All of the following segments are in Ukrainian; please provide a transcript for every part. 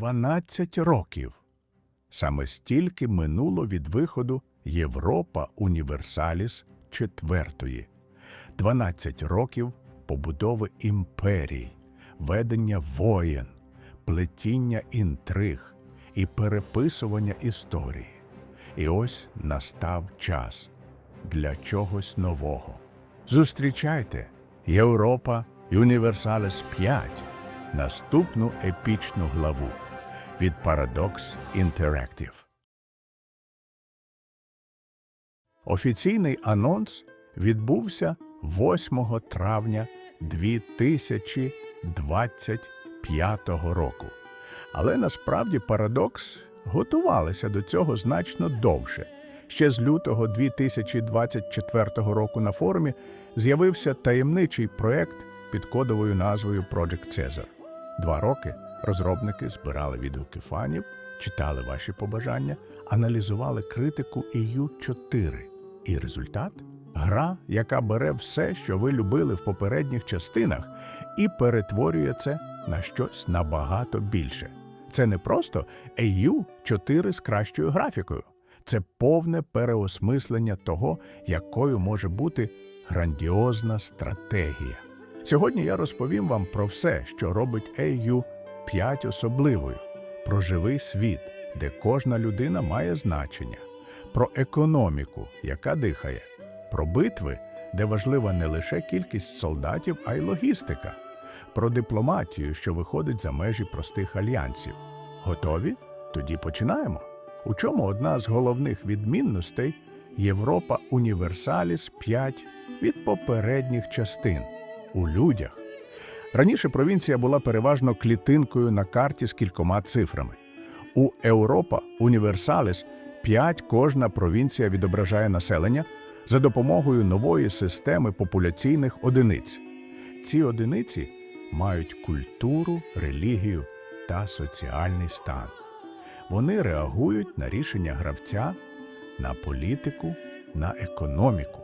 12 років. Саме стільки минуло від виходу Європа Універсаліс четвертої. 12 років побудови імперій, ведення воєн, плетіння інтриг і переписування історії. І ось настав час для чогось нового. Зустрічайте Європа Універсаліс 5, наступну епічну главу від Paradox Interactive. Офіційний анонс відбувся 8 травня 2025 року. Але насправді Paradox готувалися до цього значно довше. Ще з лютого 2024 року на форумі з'явився таємничий проект під кодовою назвою Project Caesar. Два роки розробники збирали відгуки фанів, читали ваші побажання, аналізували критику EU4. І результат гра, яка бере все, що ви любили в попередніх частинах, і перетворює це на щось набагато більше. Це не просто EU4 з кращою графікою. Це повне переосмислення того, якою може бути грандіозна стратегія. Сьогодні я розповім вам про все, що робить EU 5 особливою, про живий світ, де кожна людина має значення, про економіку, яка дихає, про битви, де важлива не лише кількість солдатів, а й логістика, про дипломатію, що виходить за межі простих альянсів. Готові? Тоді починаємо. У чому одна з головних відмінностей Європа Універсаліс 5 від попередніх частин у людях. Раніше провінція була переважно клітинкою на карті з кількома цифрами. У Європа Універсаліс 5 кожна провінція відображає населення за допомогою нової системи популяційних одиниць. Ці одиниці мають культуру, релігію та соціальний стан. Вони реагують на рішення гравця, на політику, на економіку.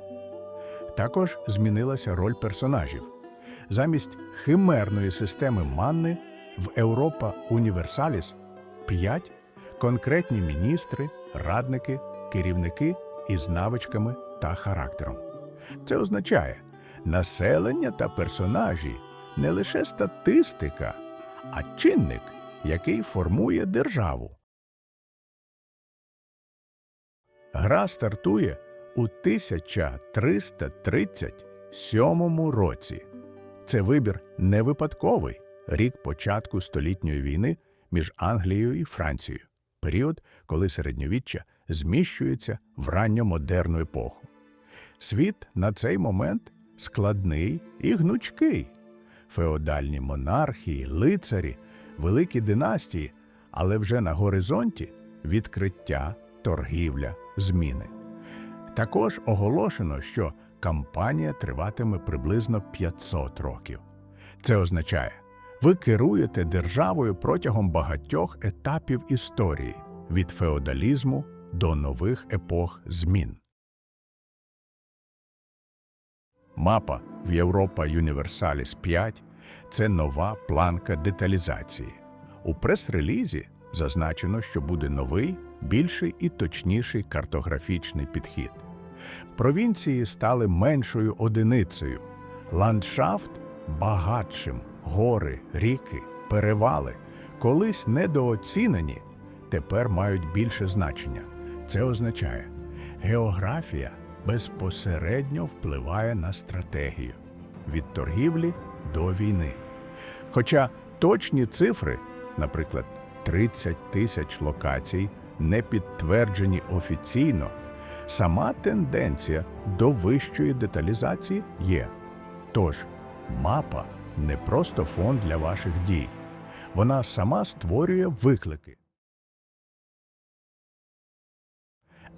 Також змінилася роль персонажів. Замість химерної системи манни в Європа Універсаліс 5 конкретні міністри, радники, керівники із навичками та характером. Це означає, населення та персонажі не лише статистика, а чинник, який формує державу. Гра стартує у 1337 році. Це вибір не випадковий рік початку столітньої війни між Англією і Францією, період, коли середньовіччя зміщується в ранньомодерну епоху. Світ на цей момент складний і гнучкий. Феодальні монархії, лицарі, великі династії, але вже на горизонті відкриття, торгівля, зміни. Також оголошено, що кампанія триватиме приблизно 500 років. Це означає, ви керуєте державою протягом багатьох етапів історії від феодалізму до нових епох змін. Мапа в Європа Юніверсаліс 5 це нова планка деталізації. У прес-релізі зазначено, що буде новий, більший і точніший картографічний підхід. Провінції стали меншою одиницею, ландшафт багатшим, гори, ріки, перевали, колись недооцінені, тепер мають більше значення. Це означає, географія безпосередньо впливає на стратегію від торгівлі до війни. Хоча точні цифри, наприклад, 30 тисяч локацій, не підтверджені офіційно, сама тенденція до вищої деталізації є. Тож, мапа не просто фон для ваших дій, вона сама створює виклики.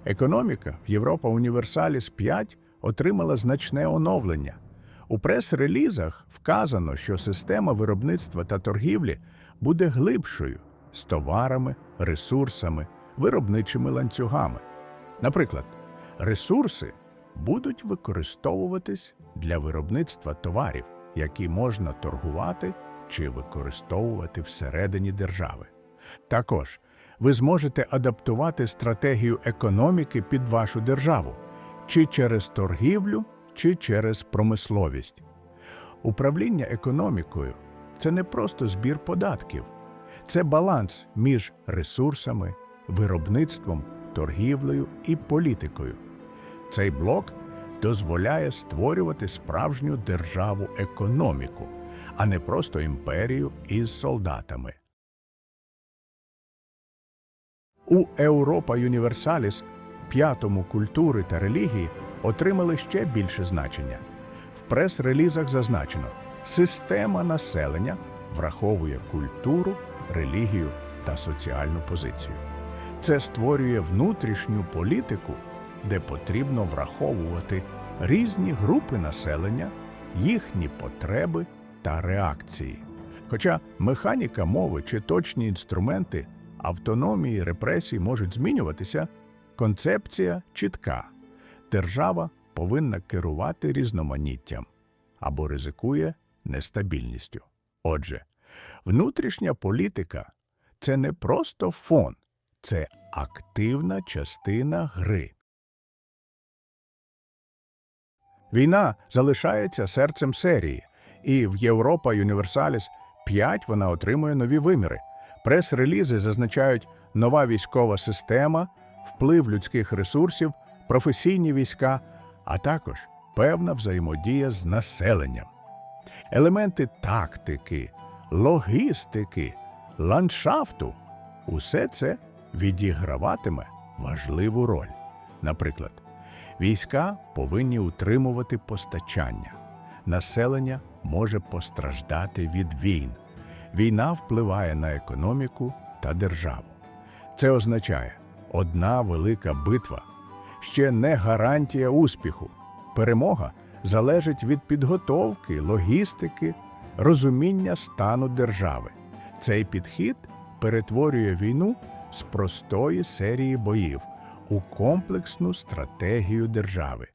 Економіка в Європа Універсаліс 5 отримала значне оновлення. У прес-релізах вказано, що система виробництва та торгівлі буде глибшою з товарами, ресурсами, виробничими ланцюгами. Наприклад, ресурси будуть використовуватись для виробництва товарів, які можна торгувати чи використовувати всередині держави. Також ви зможете адаптувати стратегію економіки під вашу державу чи через торгівлю, чи через промисловість. Управління економікою це не просто збір податків, це баланс між ресурсами, виробництвом, торгівлею і політикою. Цей блок дозволяє створювати справжню державу економіку, а не просто імперію із солдатами. У Europa Universalis п'ятому культури та релігії отримали ще більше значення. В прес-релізах зазначено, система населення враховує культуру, релігію та соціальну позицію. Це створює внутрішню політику, де потрібно враховувати різні групи населення, їхні потреби та реакції. Хоча механіка мови чи точні інструменти автономії репресій можуть змінюватися, концепція чітка. Держава повинна керувати різноманіттям або ризикує нестабільністю. Отже, внутрішня політика це не просто фон, це активна частина гри. Війна залишається серцем серії, і в Європа Юніверсаліс 5 вона отримує нові виміри. Прес-релізи зазначають нова військова система, вплив людських ресурсів, професійні війська, а також певна взаємодія з населенням. Елементи тактики, логістики, ландшафту усе це відіграватиме важливу роль. Наприклад, війська повинні утримувати постачання. Населення може постраждати від війн. Війна впливає на економіку та державу. Це означає, одна велика битва ще не гарантія успіху. Перемога залежить від підготовки, логістики, розуміння стану держави. Цей підхід перетворює війну з простої серії боїв у комплексну стратегію держави.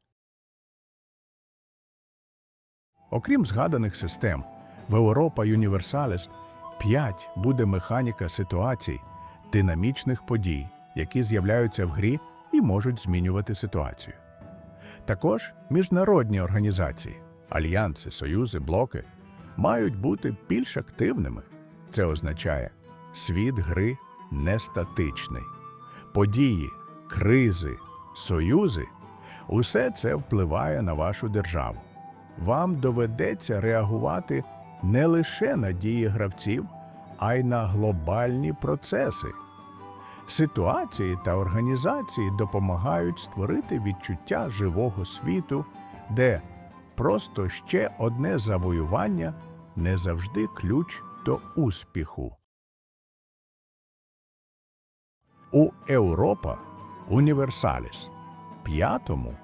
Окрім згаданих систем, в Europa Universalis 5 буде механіка ситуацій, динамічних подій, які з'являються в грі і можуть змінювати ситуацію. Також міжнародні організації, альянси, союзи, блоки мають бути більш активними. Це означає, світ гри не статичний. Події, кризи, союзи усе це впливає на вашу державу. Вам доведеться реагувати не лише на дії гравців, а й на глобальні процеси. Ситуації та організації допомагають створити відчуття живого світу, де просто ще одне завоювання не завжди ключ до успіху. У Європа Універсаліс п'ятому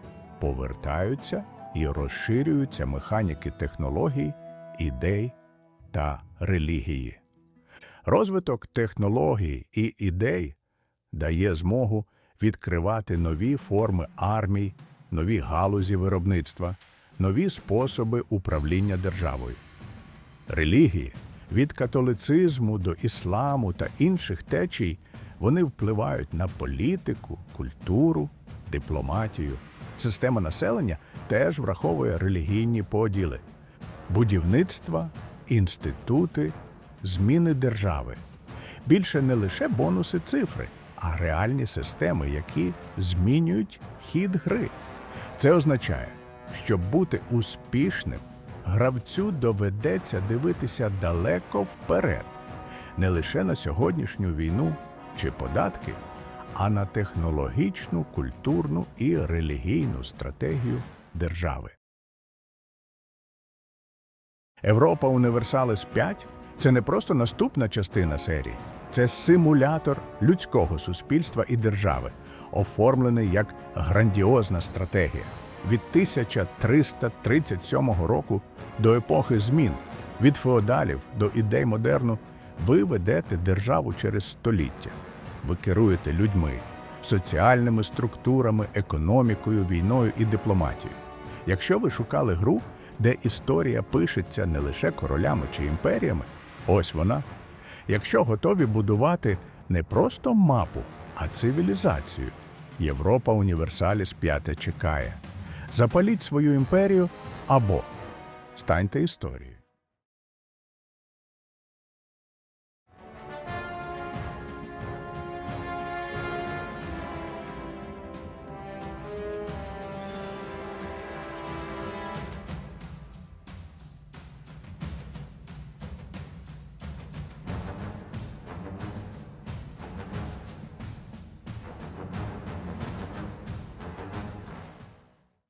повертаються і розширюються механіки технологій, ідей та релігії. Розвиток технологій і ідей дає змогу відкривати нові форми армій, нові галузі виробництва, нові способи управління державою. Релігії від католицизму до ісламу та інших течій вони впливають на політику, культуру, дипломатію. Система населення теж враховує релігійні поділи, будівництва, інститути, зміни держави. Більше не лише бонуси цифри, а реальні системи, які змінюють хід гри. Це означає, щоб бути успішним, гравцю доведеться дивитися далеко вперед, не лише на сьогоднішню війну чи податки, а на технологічну, культурну і релігійну стратегію держави. Європа Універсалис 5 це не просто наступна частина серії, це симулятор людського суспільства і держави, оформлений як грандіозна стратегія. Від 1337 року до епохи змін, від феодалів до ідей модерну, ви ведете державу через століття. Ви керуєте людьми, соціальними структурами, економікою, війною і дипломатією. Якщо ви шукали гру, де історія пишеться не лише королями чи імперіями, ось вона. якщо готові будувати не просто мапу, а цивілізацію. Європа Універсаліс 5 чекає. Запаліть свою імперію або станьте історією.